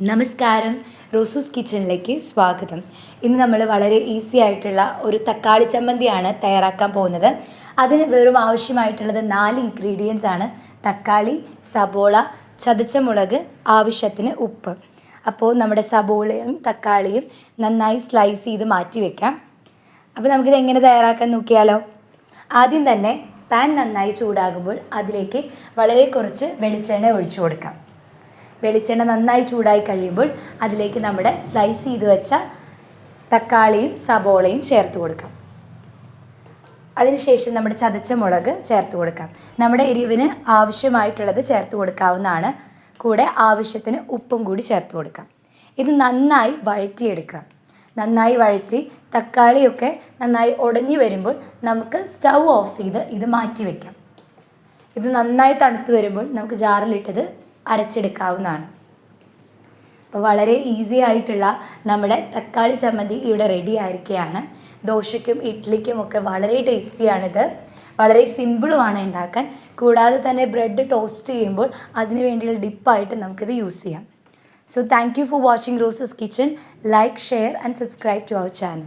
നമസ്കാരം. റോസൂസ് കിച്ചണിലേക്ക് സ്വാഗതം. ഇന്ന് നമ്മൾ വളരെ ഈസി ആയിട്ടുള്ള ഒരു തക്കാളി ചമ്മന്തിയാണ് തയ്യാറാക്കാൻ പോകുന്നത്. അതിന് വെറും ആവശ്യമായിട്ടുള്ളത് നാല് ഇൻഗ്രീഡിയൻസ് ആണ് തക്കാളി സബോള ചതച്ച മുളക് ആവശ്യത്തിന് ഉപ്പ്. അപ്പോൾ നമ്മുടെ സബോളയും തക്കാളിയും നന്നായി സ്ലൈസ് ചെയ്ത് മാറ്റി വെക്കാം. അപ്പോൾ നമുക്കിത് എങ്ങനെ തയ്യാറാക്കാൻ നോക്കിയാലോ? ആദ്യം തന്നെ പാൻ നന്നായി ചൂടാകുമ്പോൾ അതിലേക്ക് വളരെ കുറച്ച് വെളിച്ചെണ്ണ ഒഴിച്ചു കൊടുക്കാം. വെളിച്ചെണ്ണ നന്നായി ചൂടായി കഴിയുമ്പോൾ അതിലേക്ക് നമ്മുടെ സ്ലൈസ് ചെയ്ത് വെച്ച തക്കാളിയും സബോളയും ചേർത്ത് കൊടുക്കാം. അതിനുശേഷം നമ്മുടെ ചതച്ച മുളക് ചേർത്ത് കൊടുക്കാം. നമ്മുടെ എരിവിന് ആവശ്യമായിട്ടുള്ളത് ചേർത്ത് കൊടുക്കാവുന്നതാണ്. കൂടെ ആവശ്യത്തിന് ഉപ്പും കൂടി ചേർത്ത് കൊടുക്കാം. ഇത് നന്നായി വഴറ്റിയെടുക്കുക. നന്നായി വഴറ്റി തക്കാളിയൊക്കെ നന്നായി ഉടഞ്ഞു വരുമ്പോൾ നമുക്ക് സ്റ്റൗ ഓഫ് ചെയ്ത് ഇത് മാറ്റി വയ്ക്കാം ഇത് നന്നായി തണുത്ത് വരുമ്പോൾ നമുക്ക് ജാറിലിട്ടത് അരച്ചെടുക്കാവുന്നതാണ്. അപ്പോൾ വളരെ ഈസി ആയിട്ടുള്ള നമ്മുടെ തക്കാളി ചമ്മന്തി ഇവിടെ റെഡി ആയിരിക്കുകയാണ് ദോശയ്ക്കും ഇഡ്ഡലിക്കും ഒക്കെ വളരെ ടേസ്റ്റിയാണിത് വളരെ സിമ്പിളുമാണ് ഉണ്ടാക്കാൻ. കൂടാതെ തന്നെ ബ്രെഡ് ടോസ്റ്റ് ചെയ്യുമ്പോൾ അതിന് വേണ്ടിയുള്ള ഡിപ്പായിട്ട് നമുക്കിത് യൂസ് ചെയ്യാം. So thank you for watching Rose's kitchen like share and subscribe to our channel